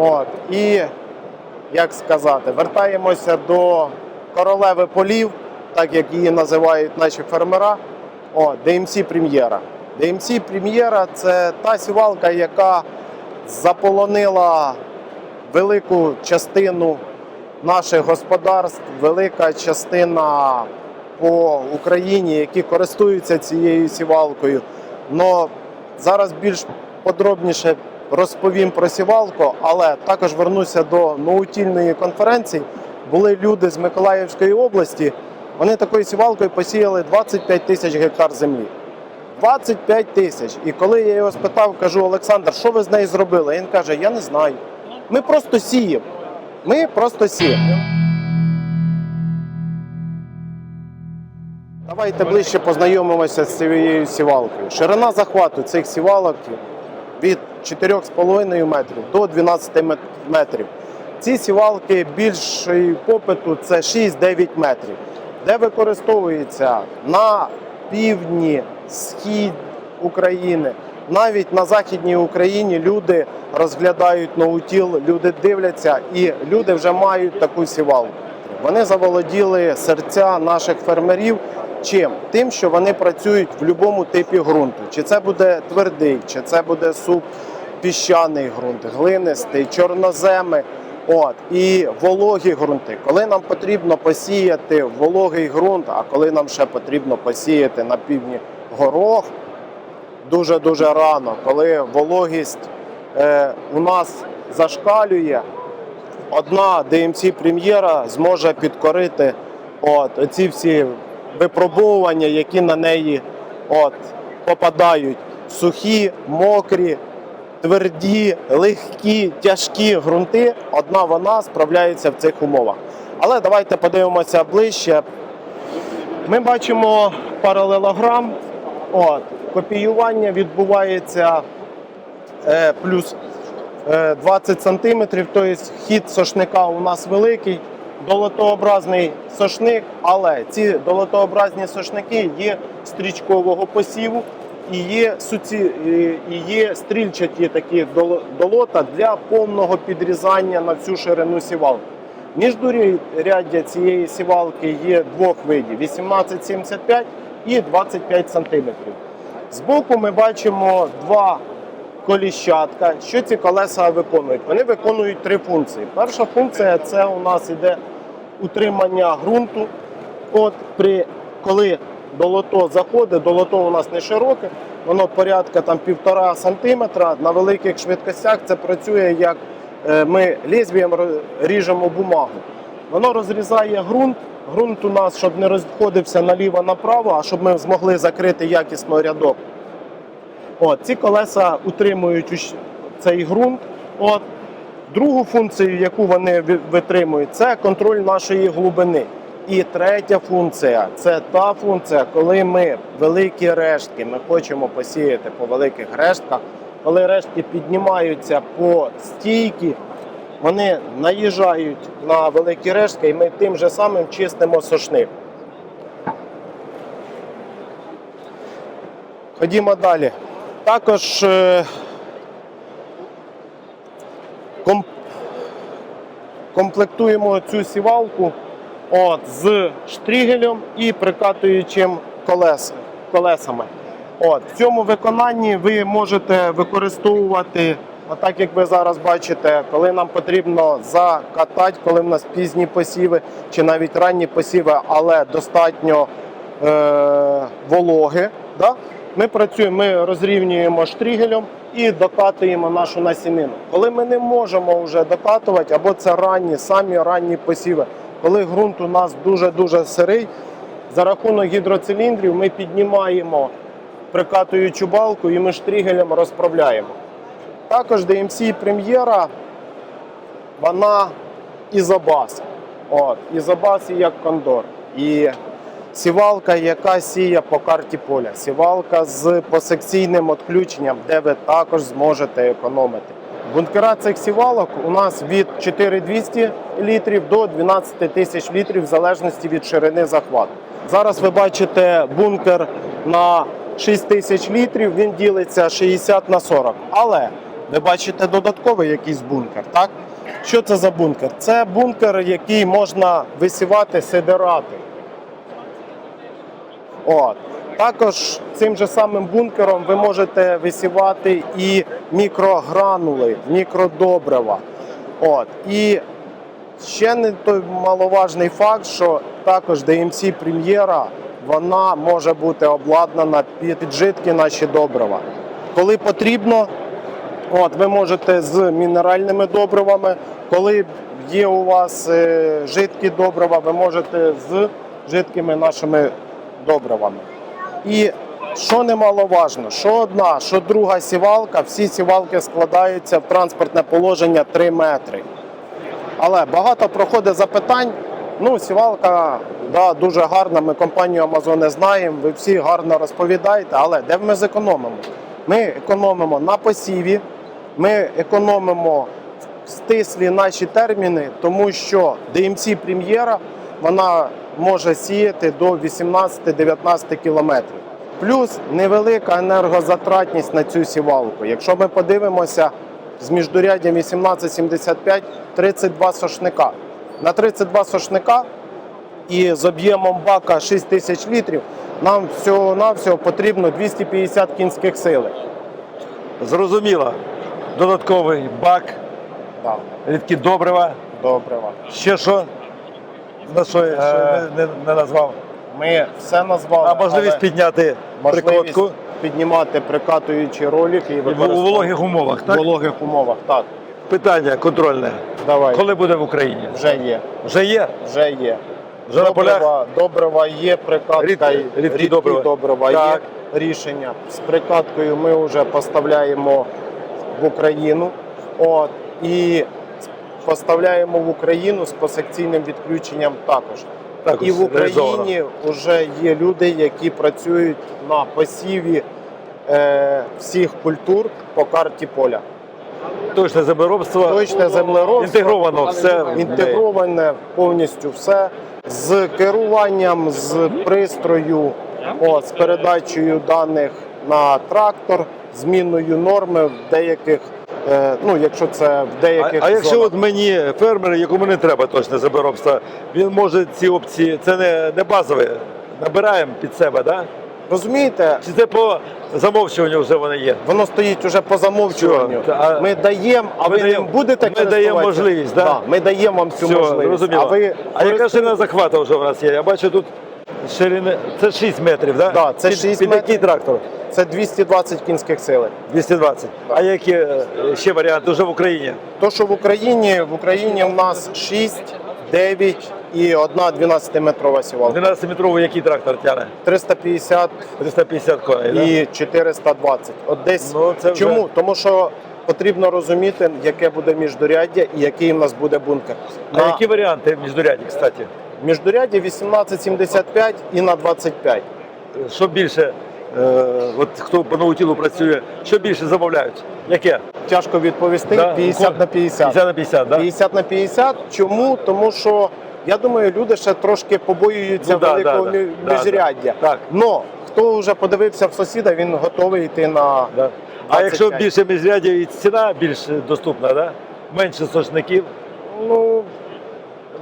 От. І, як сказати, вертаємося до королеви полів, так як її називають наші фермера. О, DMC Прем'єра. DMC Прем'єра це та сівалка, яка заполонила велику частину наших господарств, велика частина по Україні, які користуються цією сівалкою. Но зараз більш подробніше розповім про сівалку, але також вернуся до наутільної конференції. Були люди з Миколаївської області. Вони такою сівалкою посіяли 25 тисяч гектар землі. 25 тисяч. І коли я його спитав, кажу, Олександр, що ви з нею зробили? Він каже, я не знаю. Ми просто сіємо. Ми просто сіємо. Давайте ближче познайомимося з цією сівалкою. Ширина захвату цих сівалок від 4,5 метрів до 12 метрів. Ці сівалки більшої попиту це 6-9 метрів, де використовується на півдні, схід України. Навіть на західній Україні люди розглядають ноутіл, люди дивляться, і люди вже мають таку сівалку. Вони заволоділи серця наших фермерів. Чим? Тим, що вони працюють в будь-якому типі ґрунту. Чи це буде твердий, чи це буде суп піщаний ґрунт, глинистий, чорноземи. От і вологі ґрунти. Коли нам потрібно посіяти вологий ґрунт, а коли нам ще потрібно посіяти на півдні горох, дуже дуже рано, коли вологість е, у нас зашкалює, одна DMC прем'єра зможе підкорити от ці всі випробовування, які на неї от, попадають. Сухі, мокрі, тверді, легкі, тяжкі ґрунти. Одна вона справляється в цих умовах. Але давайте подивимося ближче. Ми бачимо паралелограм. От, копіювання відбувається е, плюс е, 20 см, тобто хід сошника у нас великий, долотообразний сошник, але ці долотообразні сошники є стрічкового посіву і є, суці, і- є стрільчаті такі долота для повного підрізання на всю ширину сівалки. Міждуряддя цієї сівалки є двох видів: 1875 і 25 см. Збоку ми бачимо два коліщатка. Що ці колеса виконують? Вони виконують три функції. Перша функція це у нас іде утримання ґрунту. От при коли долото заходить, долото у нас не широке, воно порядка там півтора сантиметра. На великих швидкостях це працює як е, ми лезвієм ріжемо бумагу. Воно розрізає ґрунт. Ґрунт у нас, щоб не розходився наліво-направо, а щоб ми змогли закрити якісно рядок. От, ці колеса утримують цей ґрунт. От. Другу функцію, яку вони витримують, це контроль нашої глибини. І третя функція це та функція, коли ми великі рештки, ми хочемо посіяти по великих рештках, коли рештки піднімаються по стійки, вони наїжджають на великі рештки, і ми тим же самим чистимо сошник. Ходімо далі. Також е, комплектуємо цю сівалку от, з штрігелем і прикатуючим колес, колесами. От, в цьому виконанні ви можете використовувати, отак як ви зараз бачите, коли нам потрібно закатати, коли в нас пізні посіви чи навіть ранні посіви, але достатньо е, вологи. Да? Ми працюємо, ми розрівнюємо штрігелем і докатуємо нашу насінину. Коли ми не можемо вже докатувати, або це ранні, самі ранні посіви, коли ґрунт у нас дуже-дуже сирий, за рахунок гідроциліндрів ми піднімаємо прикатуючу балку і ми штрігелем розправляємо. Також DMC прем'єра, вона ізобас. От, ізобас і як кондор. І сівалка, яка сіє по карті поля. Сівалка з посекційним відключенням, де ви також зможете економити. Бункера цих сівалок у нас від 4200 літрів до 12 тисяч літрів в залежності від ширини захвату. Зараз ви бачите бункер на 6 тисяч літрів, він ділиться 60 на 40. Але ви бачите додатковий якийсь бункер, так? Що це за бункер? Це бункер, який можна висівати сидирати. От. Також цим же самим бункером ви можете висівати і мікрогранули, мікродобрива. От. І ще не той маловажний факт, що також DMC прем'єра вона може бути обладнана під піджитки наші добрива. Коли потрібно, от, ви можете з мінеральними добривами, коли є у вас е, жидкі добрива, ви можете з жидкими нашими добривами. І що немаловажно, що одна, що друга сівалка, всі сівалки складаються в транспортне положення 3 метри. Але багато проходить запитань. Ну, сівалка да, дуже гарна. Ми компанію Amazon знаємо. Ви всі гарно розповідаєте. Але де ми зекономимо? Ми економимо на посіві, ми економимо стислі наші терміни, тому що DMC прем'єра вона може сіяти до 18-19 кілометрів. Плюс невелика енергозатратність на цю сівалку. Якщо ми подивимося з міждуряддям 1875 32 сошника. На 32 сошника і з об'ємом бака 6 тисяч літрів нам всього-навсього потрібно 250 кінських сили. Зрозуміло. Додатковий бак, Да, рідкі добрива. добрива. Ще що? На що я Е, не, не, назвав? Ми все назвали. А можливість але підняти можливість прикладку піднімати прикатуючі ролики і у використовувати вологих умовах. в Так? вологих умовах. Так, Питання контрольне. давай. Коли буде в Україні? Вже є. Вже є? Вже є. Вже на полях? Добрива, добрива є, прикатка Рідкі- і- рідкі добрива. добрива Так. є рішення. З прикаткою ми вже поставляємо в Україну. От, і поставляємо в Україну з посекційним відключенням також. Також і в. Україні вже є люди, які працюють на посіві е, всіх культур по карті поля. Точне землеробство. Точне землеробство. Інтегровано все. Інтегроване повністю все з керуванням, з пристрою, о, з передачею даних на трактор, зміною норми в деяких, ну якщо це в А, деяких а якщо зонах. от мені фермер, якому не треба точне землеробство, він може ці опції, це не, не базове, набираємо під себе, да? розумієте, Чи це по замовчуванню вже вони є? воно стоїть уже по замовчуванню. Все, а- Ми даємо, а ми ви даємо- не будете ми даємо можливість, да? ми даємо вам цю Все, можливість. зрозуміло. А ви а яка ширина захвату вже у нас є? Я бачу тут ширини, це 6 метрів, да? Да, це під, 6 під який метрів. трактор? Це 220 кінських сили. 220. А які е, ще варіанти вже в Україні? То, що в Україні, в Україні в нас 6, 9 і одна 12-метрова сівалка. 12-метровий який трактор тягне? 350 350 коней, да? і 420. От десь Ну, це вже- чому? Тому що потрібно розуміти, яке буде міждуряддя і який в нас буде бункер. А які варіанти міждуряді, кстати? Міждурядді 1875 і на 25. Що більше, е, от хто по наутілу працює, що більше замовляють? Яке? Тяжко відповісти. Да? 50 на 50. 50 на 50, да? 50 на 50. Чому? Тому що я думаю, люди ще трошки побоюються Ну, да, великого да, да. мі- Да, міжряддя. Но хто вже подивився в сусіда, він готовий йти на Да. А якщо більше міжрядів і ціна більш доступна, да? менше сошників, ну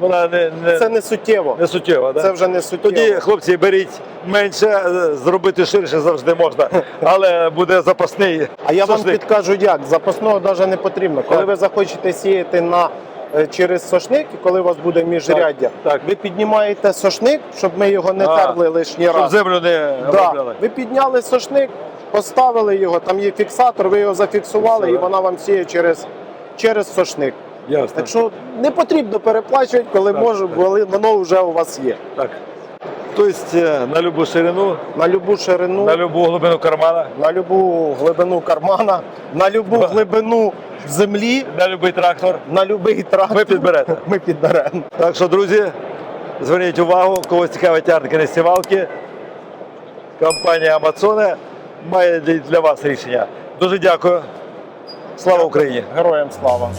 вона не, не, це не суттєво. не суттєва. Да? Це вже не суттєво. Тоді, хлопці, беріть менше, е, зробити ширше завжди можна, але буде запасний. А я вам підкажу як. Запасного навіть не потрібно. Коли Так. ви захочете сіяти на е, через сошник, і коли у вас буде міжряддя, так. ви піднімаєте сошник, щоб ми його не А, терли лишній Щоб раз. землю не Да. обробляли. Ви підняли сошник, поставили його, там є фіксатор, ви його зафіксували, і вона вам сіє через, через сошник. Ясно. Так що не потрібно переплачувати, коли Так, може, так. коли воно вже у вас є. Так. Тобто е, на любу ширину, На любу ширину, на любу глибину кармана, на любу глибину кармана, на любу глибину землі, на будь-який трактор. на будь-який трактор. Ви підберете. Ми підберемо. Так що, друзі, зверніть увагу, когось цікавить тягники на сівалки. Компанія Амазоне має для вас рішення. Дуже дякую. Слава Україні! Героям слава.